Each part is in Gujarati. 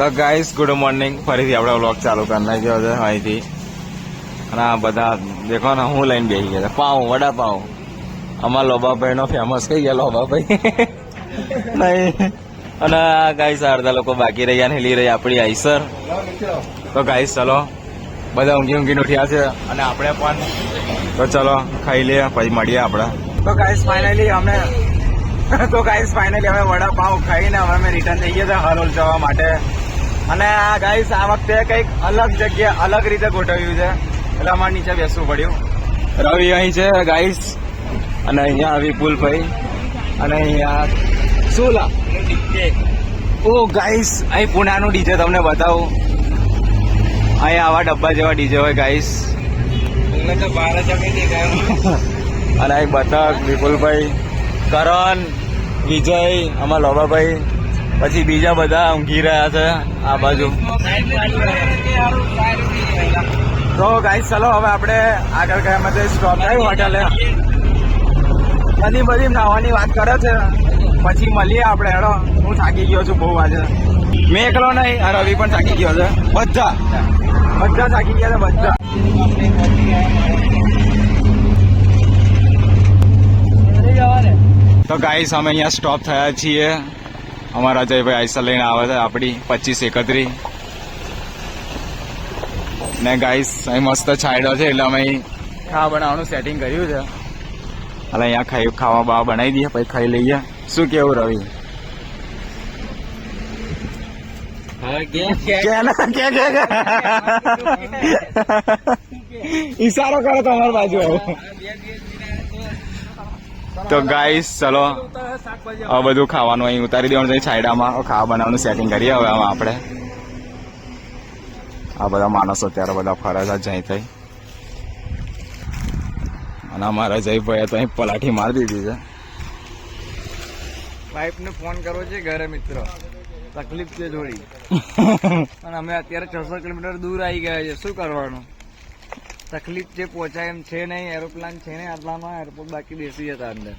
તો ગાઈસ ગુડ મોર્નિંગ ફરીથી આપણે વ્લોગ ચાલુ કરી નાખ્યો છે, અહીંથી. અને આ બધા, દેખો ને, હું લઈને બેસી ગયા. પાઉં, વડાપાઉં. અમારા લોબાભાઈ નો ફેમસ કઈ ગયા લોબાભાઈ નહીં. અને ગાઈસ અડધા લોકો બાકી રહ્યા ને લી રહી આપણી આઈસર. તો ગાઈસ ચલો. બધા ઊંઘી ઊંઘી ઉઠ્યા છે. અને આપણે પણ, તો ચલો, ખાઈ લઈએ, પછી મળીએ આપણે. તો ગાઈસ ફાઇનલી અમે, તો ગાઈસ ફાઇનલી અમે વડાપાઉં ખાઈને હવે અમે રિટર્ન થઈ ગયા છે હરોલ જવા માટે. અને આ ગાઈસ આ વખતે કંઈક અલગ જગ્યા અલગ રીતે ગોઠવ્યું છે. એટલે અમારે નીચે બેસવું પડ્યું. રવિ અહીં છે ગાઈસ અને અહીંયા વિપુલભાઈ અને અહીંયા સોલા. ઓ ગાઈસ અહીં પુનાનું ડીજે તમને બતાવું. અહીં આવા ડબ્બા જેવા ડીજે હોય ગાઈસ અને અહીં બતક વિપુલભાઈ કરણ વિજય અમારા લોબાભાઈ પછી બીજા બધા ઊંઘી રહ્યા છે આ બાજુ. તો ગાઈ ચલો, હવે આપણે આગળ ગયા માટે સ્ટોપ થયું હોટલે બધી બધી નાવાની વાત કરે છે. પછી મળીએ આપણે, હેડો. હું થાકી ગયો છું બહુ આજે. મેં એકલો નહીં રવિ પણ થાકી ગયો છે. બધા. બધા થાકી ગયા છે, બધા. તો ગાઈસ અમે અહીંયા સ્ટોપ થયા છીએ. અમારા અજયભાઈ આઈસર લઈને આવે છે આપણી પચીસ એકત્રી. ને ગાઈસ અહીં મસ્ત છાંયડો છે એટલે અમે ખાવા બનાવવાનું સેટિંગ કર્યું છે. એટલે અહીંયા ખાઈ ખાવા બાવા બનાવી દઈએ પછી ખાઈ લઈએ. શું કેવું રવિ. ઈશારો કરો તમારી બાજુ. આવો તો ગાઈસ ચલો. આ બધું ખાવાનું અહીં ઉતારી દેવાનું છે છાયડામાં. ખાવા બનાવવાનું સેટિંગ કરીએ હવે આમાં આપણે. આ બધા માણસો અત્યારે બધા ફરે છે જઈ થઈ. અને અમારા જયભાઈએ તો અહીં પલાઠી મારી દીધી છે. વાઈફને ફોન કરવો છે ઘરે મિત્રો. તકલીફ છે થોડી. અને અમે અત્યારે છસો કિલોમીટર દૂર આવી ગયા છે. શું કરવાનું? તકલીફ જે પહોંચાય એમ છે નહીં એરોપ્લાન છે નહીં આટલામાં એરપોર્ટ બાકી બેસી જતા અંદર.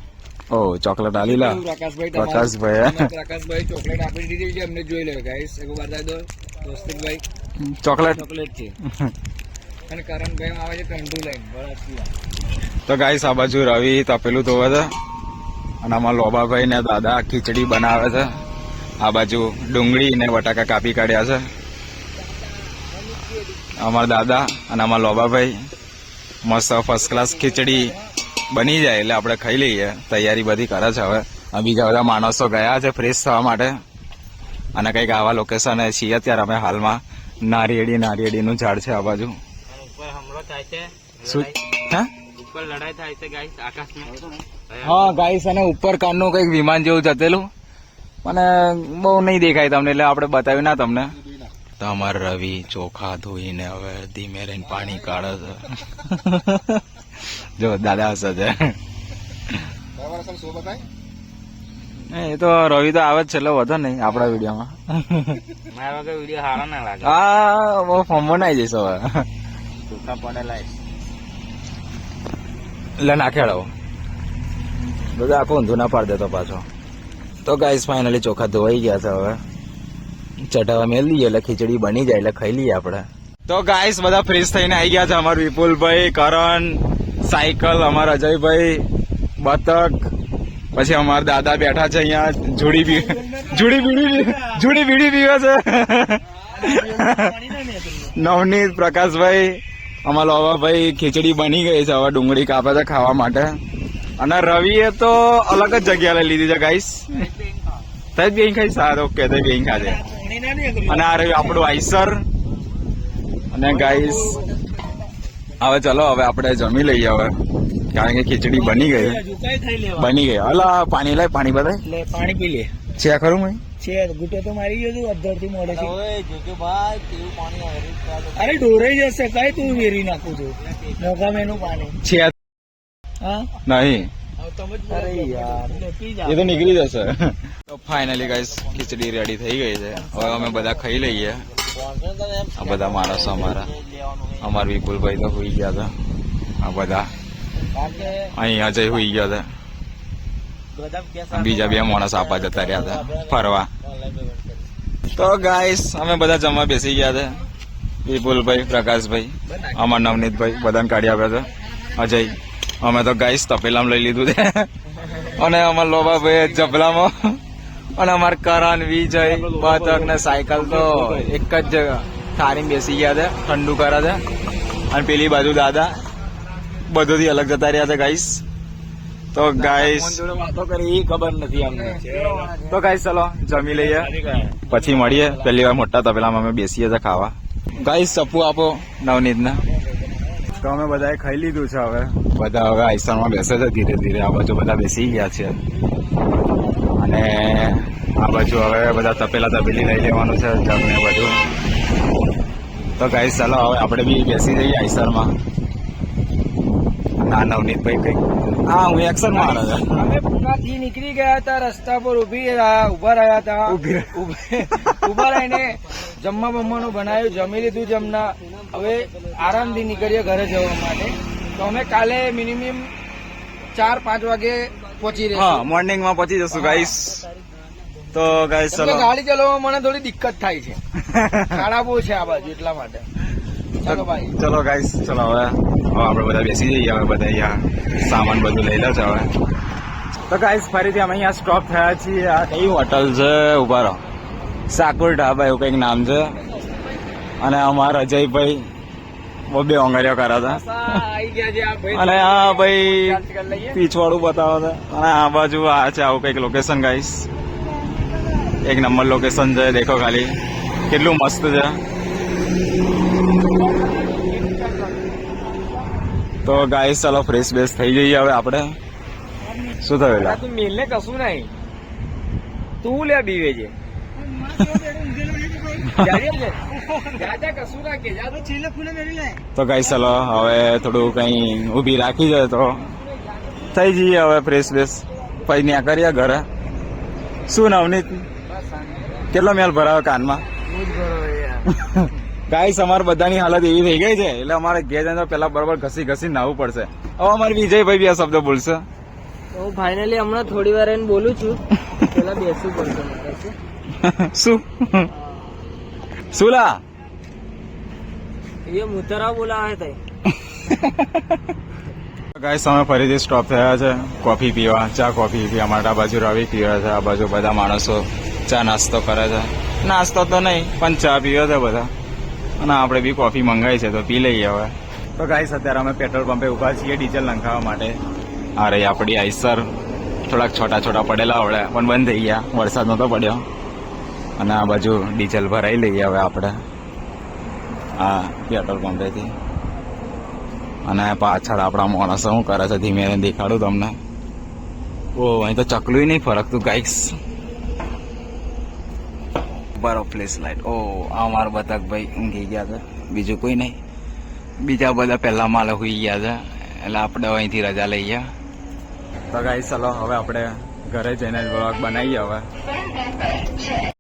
ઓ ચોકલેટ આલી લા. પ્રકાશભાઈ પ્રકાશભાઈ પ્રકાશભાઈ ચોકલેટ આપી દીધી છે એમને જોઈ લો ગાઈસ એક વાર દો દોસ્તિકભાઈ. ચોકલેટ ચોકલેટ છે. અને કરણભાઈ આવે છે કંડુ લાઈન તો ગાઈસ આ બાજુ રવિ તપેલું ધોવે છે. અને આમાં લોબાભાઈ ને દાદા ખીચડી બનાવે છે. આ બાજુ ડુંગળી ને બટાકા કાપી કાઢ્યા છે. અમારા દાદા અને અમારા લોબાભાઈ મસ્ત ફર્સ્ટ ક્લાસ ખીચડી બની જાય એટલે આપણે ખાઈ લઈએ. તૈયારી બધી કરે છે હવે. બીજા બધા માણસો ગયા છે ફ્રેશ થવા માટે. અને કંઈક આવા લોકેશન છીએ અત્યારે અમે હાલમાં. નારિયેળી, નારિયેળીનું ઝાડ છે આ બાજુ. હા? ગાઈસ, અને ઉપર કાનનું કંઈક વિમાન જેવું જતેલું. મને બહુ નહીં દેખાય તમને, એટલે આપણે બતાવ્યું ના તમને. તો અમાર રવિ ચોખા ધોઈને હવે ધીમે રહીને પાણી કાઢે છે. જો દાદા સજે છે એ તો રવિ તો આવે જ છે એટલે વધો નહીં આપણા વિડીયોમાં. મારા વગર વીડિયો સારો ના લાગે. હા બહુ ફોર્મ બનાવી જઈશ હવે. સુકા પડેલા એટલે નાખેડો બધું આખું ઊંધું ના પાડ દેતો પાછો. તો ગાઈસ ફાઇનલી ચોખા ધોવાઈ ગયા છે હવે. ચટાવા મેળ લઈએ એટલે ખીચડી બની જાય એટલે ખાઈ લઈએ આપણે. તો ગાઈસ બધા ફ્રેશ થઈને આવી ગયા છે અમારા વિપુલભાઈ, કરણ, સાયકલ, અમારા અજયભાઈ, બતક, પછી અમારા દાદા બેઠા છે અહીંયા, જુડી બી જુડી બીડી જુડી બીડી પીવે છે. નવનીત, પ્રકાશભાઈ, અમારા લોવાભાઈ, ખીચડી બની ગઈ છે, હવે ડુંગળી કાપે છે ખાવા માટે. અને રવિએ તો અલગ જ જગ્યા લઈ લીધી છે ગાઈસ તઈ બેન ખાઈ સારું, ઓકે થઈ બેન ખાજે. અને આ રહ્યું આપણું આઈસર. અને ગાઈસ હવે ચલો હવે આપણે જમી લઈએ હવે. કારણ કે ખીચડી બની ગઈ. બની ગઈ. અલા પાણી લાય પાણી બધા પાણી પી લે. છે ખરું ભાઈ? છે ગુટો તો મારી ગયો તું અધરથી. મોડે અરે ડોરાઈ જશે કઈ તું વેરી નાખું છું. મોગા મેનું પાણી. છે હા? નહીં. એ તો નીકળી જશે. તો ફાઇનલી ગાઈસ ખીચડી રેડી થઈ ગઈ છે. હવે અમે બધા ખાઈ લઈએ. આ બધા માણસો અમારા. અમારા વિપુલભાઈ તો હોઈ ગયા હતા આ બધા અહીં અજય હોઈ ગયા હતા બીજા બે માણસ આપવા જતા રહ્યા હતા ફરવા. તો ગાઈસ અમે બધા જમવા બેસી ગયા હતા વિપુલભાઈ પ્રકાશભાઈ અમાર નવનીતભાઈ બધાને કાઢી આપ્યા હતા અજય અમે તો ગાઈસ તપેલામાં લઈ લીધું છે. અને અમાર લોબાભાઈ જબલામાં અને અમાર કરણ વિજય બતક ને સાયકલ તો એક જ જગા. થારી બેસી ગયા છે ઠંડુ કરે છે. અને પેલી બાજુ દાદા બધુંથી અલગ જતા રહ્યા છે ગાઈસ તો ગાઈસ વાતો કરી એ ખબર નથી અમને. તો ગાઈસ ચલો જમી લઈએ. પછી મળીએ. પહેલી વાર મોટા તપેલામાં અમે બેસીએ છીએ ખાવા. ગાઈસ સપુ આપો નવનીત ને તો અમે બધાએ ખાઈ લીધું છે હવે. બધા હવે આઈસરમાં બેસે છે ધીરે ધીરે. આ બાજુ બધા બેસી ગયા છે. અને આ બાજુ હવે બધા તપેલા તપેલી લઈ લેવાનું છે જમને બધું. તો ગાઈસ ચાલો હવે આપણે બી બેસી જઈએ આઈસરમાં ના નવનીતભાઈ કઈ હા હું એક્શન મારે છે. અમે પૂનાથી નીકળી ગયા હતા રસ્તા પર ઊભી ઊભા રહ્યા હતા. ઊભા રહીને જમવા બમવાનું બનાવ્યું જમી લીધું જમના. હવે આરામથી નીકળીએ ઘરે જવા માટે. તો અમે કાલે મિનિમમ ચાર પાંચ વાગે પહોંચી હા રહીશું મોર્નિંગમાં પહોંચી જશું ગાઈસ તો ગાઈસ ચલો. ગાડી ચલાવવામાં મને થોડી દિક્કત થાય છે. ખાડા બહુ છે આ બાજુ એટલા માટે. ચાલો ભાઈ ચલો ગાઈસ ચલો હવે. હવે આપણે બધા બેસી જઈએ હવે બધા અહીંયા સામાન બધું લઈ લો છે હવે. તો ગાઈસ ફરીથી અમે અહીંયા સ્ટોપ થયા છીએ. આ કઈ હોટલ છે? ઊભા રહો. સાકુર ઢાબા એવું કંઈક નામ છે. અને અમારા અજયભાઈ બહુ બે ઓંગળીઓ કર્યા હતા છે. અને આ ભાઈ પીછવાડું બતાવો છે. અને આ બાજુ આ છે આવું કંઈક લોકેશન ગાઈસ એક નંબર લોકેશન છે દેખો ખાલી. કેટલું મસ્ત છે. તો ગાઈસ ચાલો ફ્રેશ બેશ થઈ જઈએ હવે આપણે. શું થયું તું મિલ ને કશું નહીં. તું લે બીવે છે. તો કઈ ચાલો હવે થોડું કઈ ઊભી રાખી જાય તો થઈ જઈએ હવે ફ્રેશ બેશ પછી ત્યાં કરીએ ઘરે. શું નવનીત કેટલો મેલ ભરાવે કાનમાં? ગાઈસ અમારે બધાની હાલત એવી થઈ ગઈ છે. એટલે અમારે ઘેર જઈને પેલા બરોબર ઘસી ઘસી નાવું પડશે. હવે અમારે વિજયભાઈ બી આ શબ્દ બોલશે. હું ફાઇનલી હમણાં થોડી વાર એને બોલું છું. પેલા બેસવું પડશે શું? શું લા એ મુતરા બોલાવે તઈ. ગાઈસ અમે ફરીથી સ્ટોપ થયા છે. કોફી પીવા. ચા કોફી પીવા માટે આ બાજુ રવિ પીવા છે. આ બાજુ બધા માણસો ચા નાસ્તો કરે છે. નાસ્તો તો નહીં પણ ચા પીવે છે બધા. અને આપણે બી કોફી મંગાવી છે તો પી લઈએ હવે. તો ગાઈસ અત્યારે અમે પેટ્રોલ પંપે ઊભા છીએ ડીઝલ નંખાવા માટે. આ રહી આપણી આઈસર. થોડાક છોટા છોટા પડેલા આવડે પણ બંધ થઈ ગયા. વરસાદ નતો પડ્યો. અને આ બાજુ ડીઝલ ભરાઈ લઈએ હવે આપણે. આ પેટ્રોલ પંપેથી. અને પાછળ આપણા માણસો શું કરે છે? ધીમે ધીમે દેખાડું તમને. ઓ, અહીં તો ચકલું નહીં ફરકતું ગાઈક્સ બરો ફ્લેશ લાઇટ ઓ, આ મારો બતક ભાઈ ઊંઘી ગયા છે. બીજું કોઈ નહીં. બીજા બધા પહેલા માલે હોઈ ગયા છે. એટલે આપણે અહીંથી રજા લઈએ તો ગાઈસ, ચલો, હવે આપણે ઘરે જઈને બ્લોગ બનાવીએ હવે.